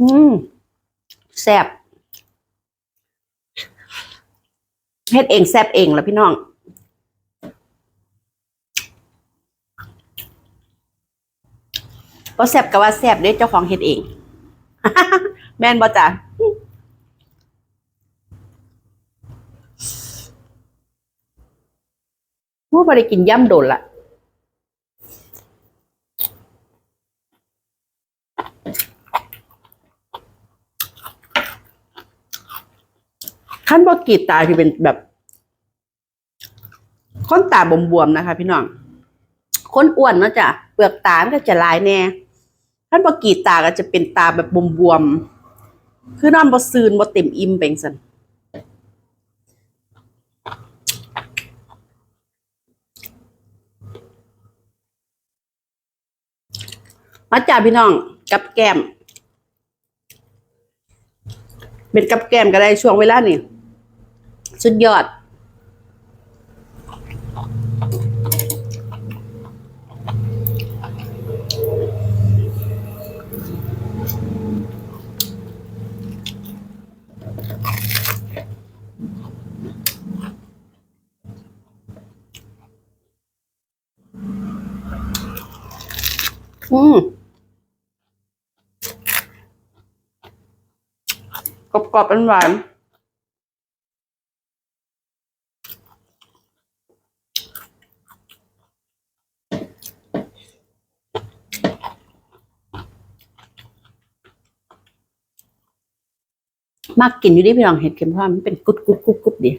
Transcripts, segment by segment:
อืมแซ่บเฮ็ดเองแซ่บเองแล้วพี่น้อง ก็แซ่บก็ว่าแซ่บเด้เจ้าของเฮ็ดเอง แม่นบ่จ้ะว่าบ่ได้กินย่ำโดนละ ขั้นบ่กีดตาที่เป็นแบบค้นตาบวมๆนะคะ พี่น้องคนอ้วนเนาะจ้ะเปลือกตามันก็จะลายแน่ท่านบ่กีดตาก็จะเป็นตาแบบบวมๆคือนอนบ่ซืนบ่เต็มอิ่มเป็นซั่นมาจ้าพี่น้องกับแก้ม เป็นกับแก้มก็ได้ช่วงเวลานี่ สุดยอด อืมกรอบกรอบๆหวานๆ มากกินอยู่ดิพี่น้องเห็ดเข็มทอดมันเป็นกุ๊บกุ๊บกุ๊บกุ๊บเดียว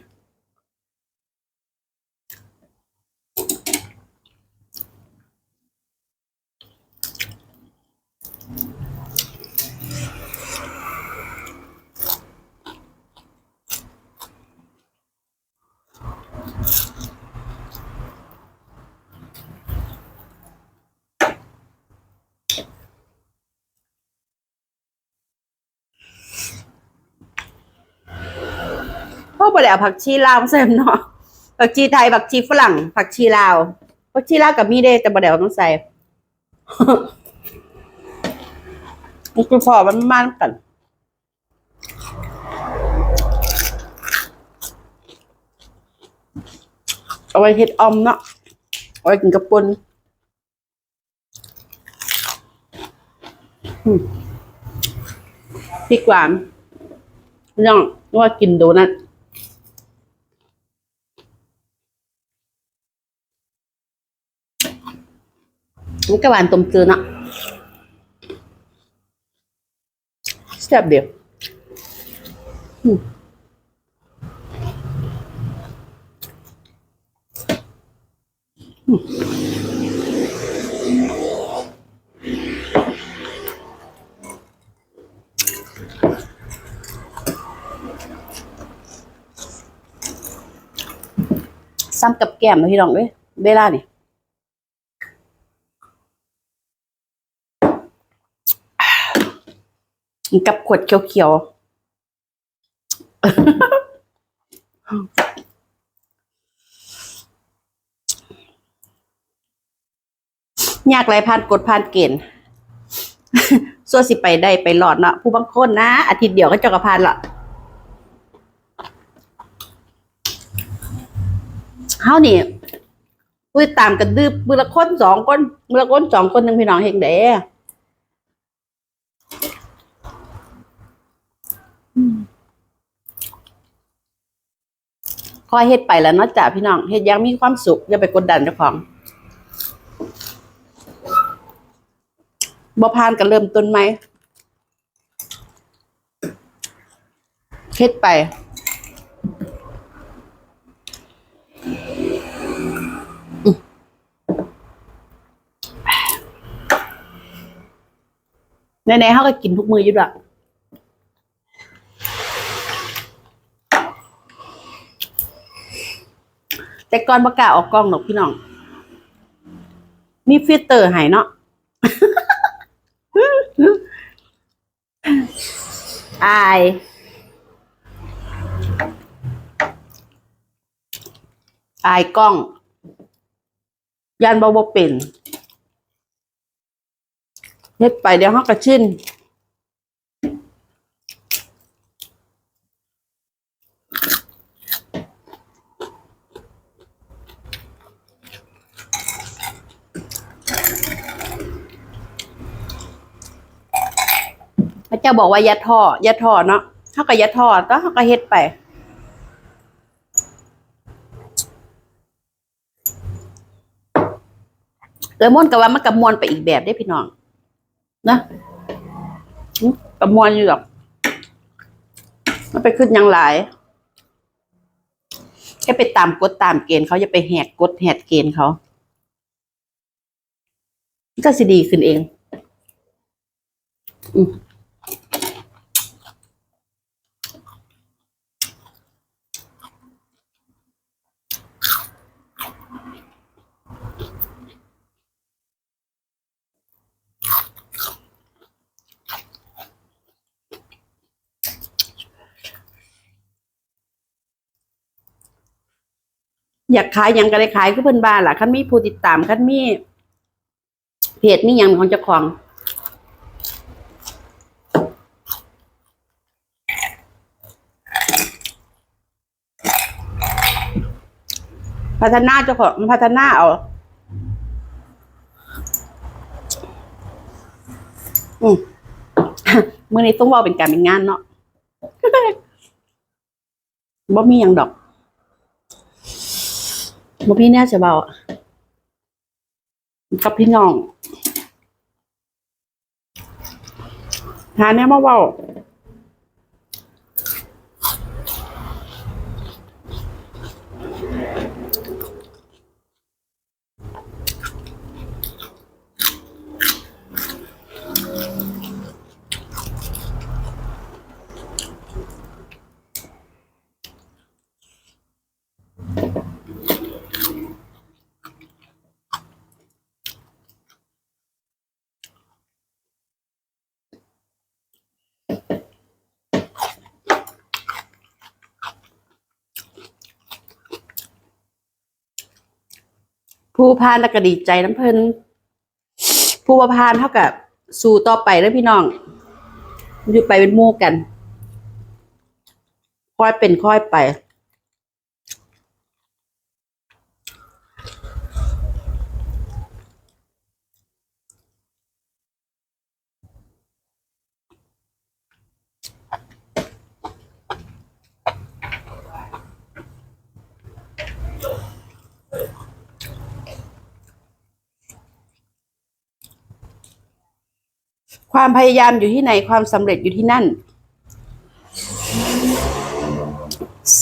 บ่ได้เอาผักชีลาวมาใส่เนาะผักชีไทยผักชีฝรั่ง ผักชีลาวผักชีลาวกับมีเด้แต่บ่ได้เอาต้องใส่คือพอมันมันกันเอาไว้เฮ็ดออมเนาะเอาไว้กินกับปนพริกหวานน้องนึกว่ากินโดนัท มันก็หวานต้มจืดเนาะแซ่บเดียวอืมซ้ำ กับแก้มนกับขวดเขียวๆ ยากไรผ่านกฎผ่านเกณฑ์ส่วนสิไปได้ไปหลอดเนาะผู้บางคนนะ อาทิตย์เดียวก็เจากระพานละเฮานี่คุยตามกันดื้อมือละคนสองคนมือละคนสองคนหนึ่งพี่น้องเฮงเด้ค อยเฮ็ดไปแล้วเนาะจ้ะพี่น้องเฮ็ดอยังมีความสุขอย่าไปกดดันเจ้าของบ่ผ่านกันเริ่มต้นไหมเฮ็ดไปในๆเขาก็กินทุกมืออยู่ด้วย แต่ก่อนประกาศออกกล้องหรอกพี่น้อง มีฟิลเตอร์ให้เนาะอายอายกล้อง ยันบอบเป็นเฮ็ดไปเดี๋ยวเฮากระชิน พระเจ้าบอกว่ายาท้อยาท้อเนาะเฮาก็ยาท้อแต้องเฮาก็เฮ็ดไปเออม่วนกับว่ามันกับมวนไปอีกแบบได้พี่น้อง นะกับมวนอยู่หรอกมันไปขึ้นยังหลายแค่ไปตามกฎตามเกณฑ์เขาอย่าไปแหกกฎแหกเกณฑ์เขาก็สิดีขึ้นเอง อืม อยากขายยังก็ได้ขายคือเพิ่นบ้านล่ะคันมีผู้ติดตามคันมีเพจมีหยังของเจ้าของพัฒนาเจ้าของพัฒนาเอาอืมมื่อนี้ต้องว่าเป็นการเป็นงานเนาะบ่มีหยังดอก บ่พี่แน่จะเบากับพี่น้องหาแน่มาเบา ผู้พานแล้วก็ดีใจน้ำเพิ่นผู้ประพานเท่ากับสู่ต่อไปแล้วพี่น้องอยู่ไปเป็นมู่กันค่อยเป็นค่อยไป ความพยายามอยู่ที่ไหนความสำเร็จอยู่ที่นั่น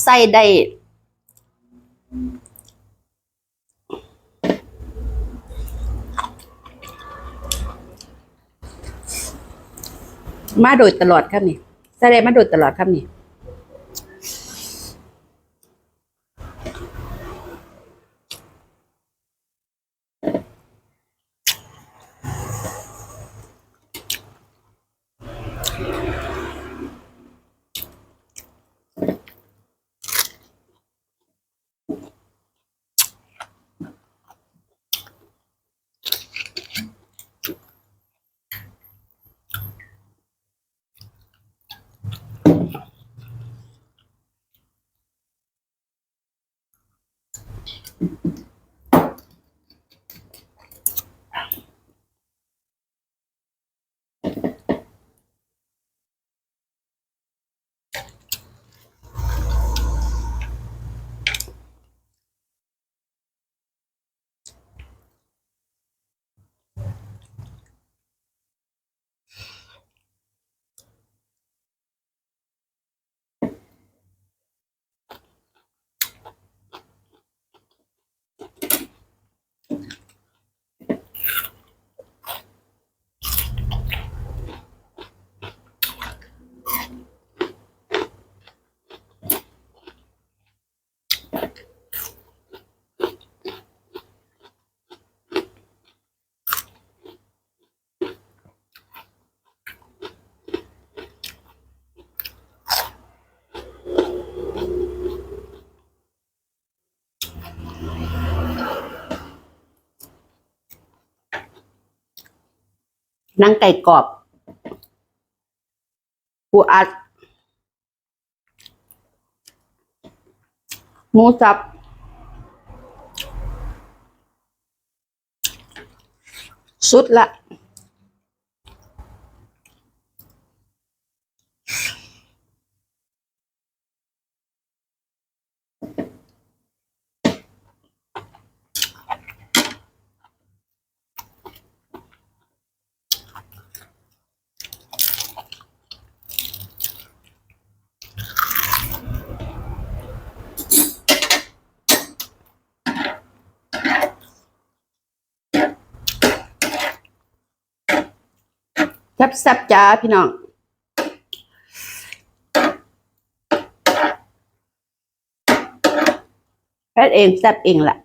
ใส่ได้มาโดยตลอดครับนี่ใส่ได้มาโดยตลอดครับนี่ นังไก่กรอบปูอัดหมูสับสุดละ แซ่บๆจ้าพี่น้องแพทเองแซ่บเองแหละ